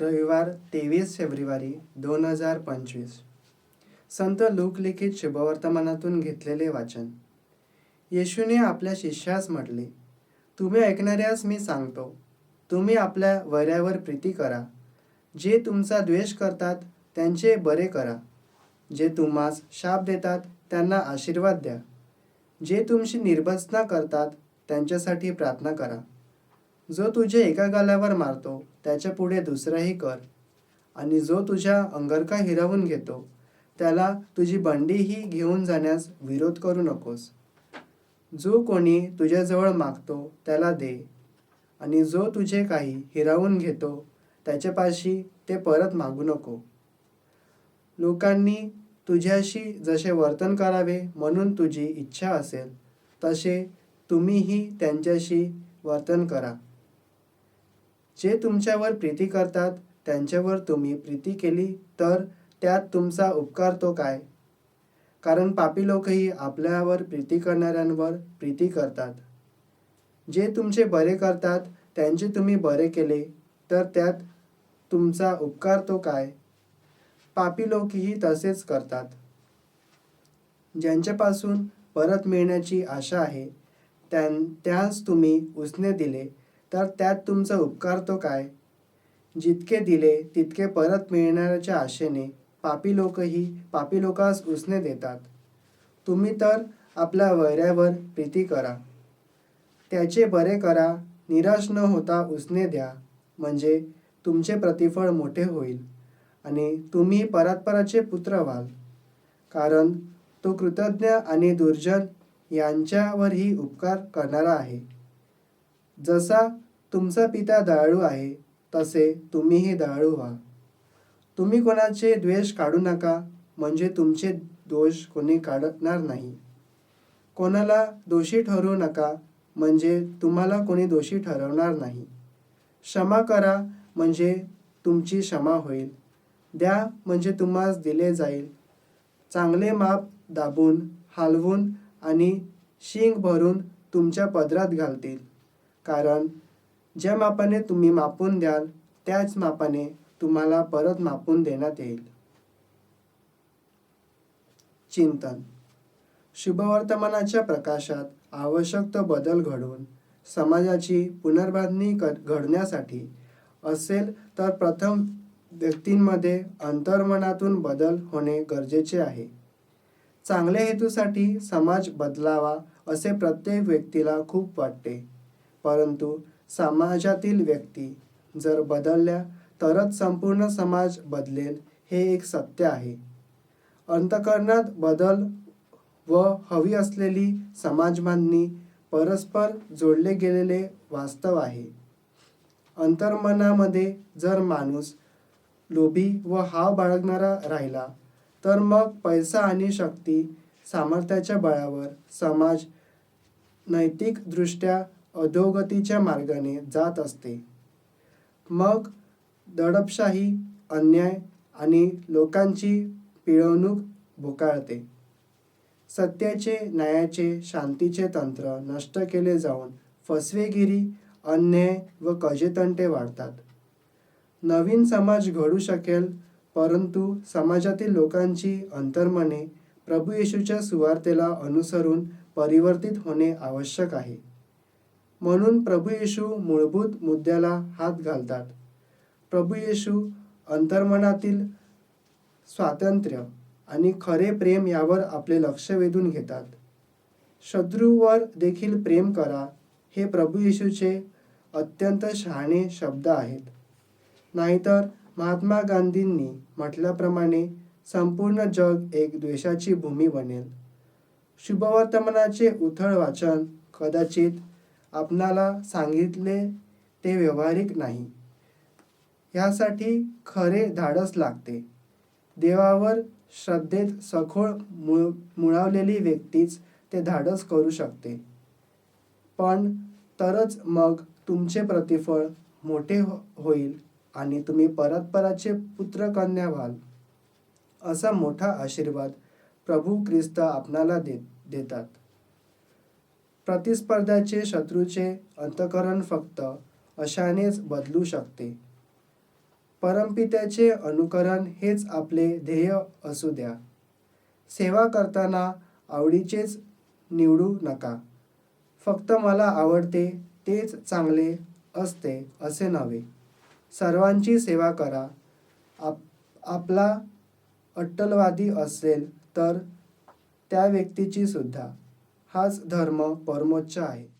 रविवार तेवीस फेब्रुवारी दोन हजार पंचवीस. संत लोकलिखित शुभवर्तमानातून घेतलेले वाचन. येशूने आपल्या शिष्यास म्हटले तुम्ही ऐकणाऱ्यास मी सांगतो तुम्ही आपल्या वैऱ्यावर प्रीती करा. जे तुमचा द्वेष करतात त्यांचे बरे करा. जे तुम्हास शाप देतात त्यांना आशीर्वाद द्या. जे तुमची निर्भसना करतात त्यांच्यासाठी प्रार्थना करा. जो तुझे एका गालावर मारतो त्याच्या पुढे दुसराही कर. आणि जो तुझ्या अंगरका हिरावून घेतो त्याला तुझी बंडीही घेऊन जाण्यास विरोध करू नकोस. जो कोणी तुझ्याजवळ मागतो त्याला दे. आणि जो तुझे काही हिरावून घेतो त्याच्यापाशी ते परत मागू नको. लोकांनी तुझ्याशी जसे वर्तन करावे म्हणून तुझी इच्छा असेल तसे तुम्हीही त्यांच्याशी वर्तन करा. जे तुमच्यावर प्रीती करतात त्यांच्यावर तुम्ही प्रीती केली तर त्यात तुमचा उपकार तो काय? कारण पापी लोकही आपल्यावर प्रीती करणाऱ्यांवर प्रीती करतात. जे तुमचे बरे करतात त्यांचे तुम्ही बरे केले तर त्यात तुमचा उपकार तो काय? पापी लोकही तसेच करतात. ज्यांच्यापासून परत मिळण्याची आशा आहे त्यां त्यास तुम्ही उसने दिले तर त्यात तुमचा उपकार तो काय? जितके दिले तितके परत मिळणाऱ्याच्या आशेने पापी लोकही पापी लोकास उसने देतात. तुम्ही तर आपल्या वैऱ्यावर प्रीती करा. त्याचे बरे करा निराश न होता उसने द्या म्हणजे तुमचे प्रतिफळ मोठे होईल आणि तुम्ही परात्पराचे पुत्र व्हाल. कारण तो कृतज्ञ आणि दुर्जन यांच्यावरही उपकार करणारा आहे. जसा तुमचा पिता दयाळू आहे तसे तुम्हीही दयाळू व्हा. तुम्ही कोणाचे द्वेष काढू नका म्हणजे तुमचे दोष कोणी काढणार नाही. कोणाला दोषी ठरवू नका म्हणजे तुम्हाला कोणी दोषी ठरवणार नाही. क्षमा करा म्हणजे तुमची क्षमा होईल. द्या म्हणजे तुम्हास दिले जाईल. चांगले माप दाबून हालवून आणि शिंग भरून तुमच्या पदरात घालतील. कारण ज्या मापाने तुम्ही मापून द्याल त्याच मापाने तुम्हाला परत मापून देण्यात येईल. चिंतन. शुभवर्तमानाच्या प्रकाशात आवश्यक तो बदल घडवून समाजाची पुनर्बांधणी कर घडण्यासाठी असेल तर प्रथम व्यक्तींमध्ये अंतर्मनातून बदल होणे गरजेचे आहे. चांगल्या हेतूसाठी समाज बदलावा असे प्रत्येक व्यक्तीला खूप वाटते. परंतु समाजातील व्यक्ती जर बदलल्या तरच संपूर्ण समाज बदलेल हे एक सत्य आहे. अंतकरणात बदल व हवी असलेली समाजबांधणी परस्पर जोडले गेलेले वास्तव आहे. अंतर्मनामध्ये जर माणूस लोभी व हाव बाळगणारा राहिला तर मग पैसा आणि शक्ती सामर्थ्याच्या बळावर समाज नैतिकदृष्ट्या अधोगतीच्या मार्गाने जात असते. मग दडपशाही अन्याय आणि लोकांची पिळवणूक भोकाळते. सत्याचे न्यायाचे शांतीचे तंत्र नष्ट केले जाऊन फसवेगिरी अन्याय व कजेतंटे वाढतात. नवीन समाज घडू शकेल परंतु समाजातील लोकांची अंतर्मने प्रभू येशूच्या सुवार्तेला अनुसरून परिवर्तित होणे आवश्यक आहे. म्हणून प्रभू येशू मूलभूत मुद्द्याला हात घालतात. प्रभू येशू अंतर्मनातील स्वातंत्र्य आणि खरे प्रेम यावर आपले लक्ष वेधून घेतात. शत्रूवर देखील प्रेम करा हे प्रभू येशूचे अत्यंत शहाणे शब्द आहेत. नाहीतर महात्मा गांधींनी म्हटल्याप्रमाणे संपूर्ण जग एक द्वेषाची भूमी बनेल. शुभवर्तमानाचे उथळ वाचन कदाचित आपणाला सांगितले ते व्यवहारिक नाही. ह्यासाठी खरे धाडस लागते. देवावर श्रद्धेत सखोळ मुळ मुळावलेली व्यक्तीच ते धाडस करू शकते. पण तरच मग तुमचे प्रतिफळ मोठे हो होईल आणि तुम्ही परतपराचे पुत्रकन्या व्हाल. असा मोठा आशीर्वाद प्रभू ख्रिस्त आपणाला दे देतात. प्रतिस्पर्धाचे शत्रूचे अंतकरण फक्त अशानेच बदलू शकते. परमपित्याचे अनुकरण हेच आपले ध्येय असू द्या. सेवा करताना आवडीचेच निवडू नका. फक्त मला आवडते तेच चांगले असते असे नव्हे. सर्वांची सेवा करा. आप आपला अट्टलवादी असेल तर त्या व्यक्तीची सुद्धा. हाच धर्म परमोच्च आहे.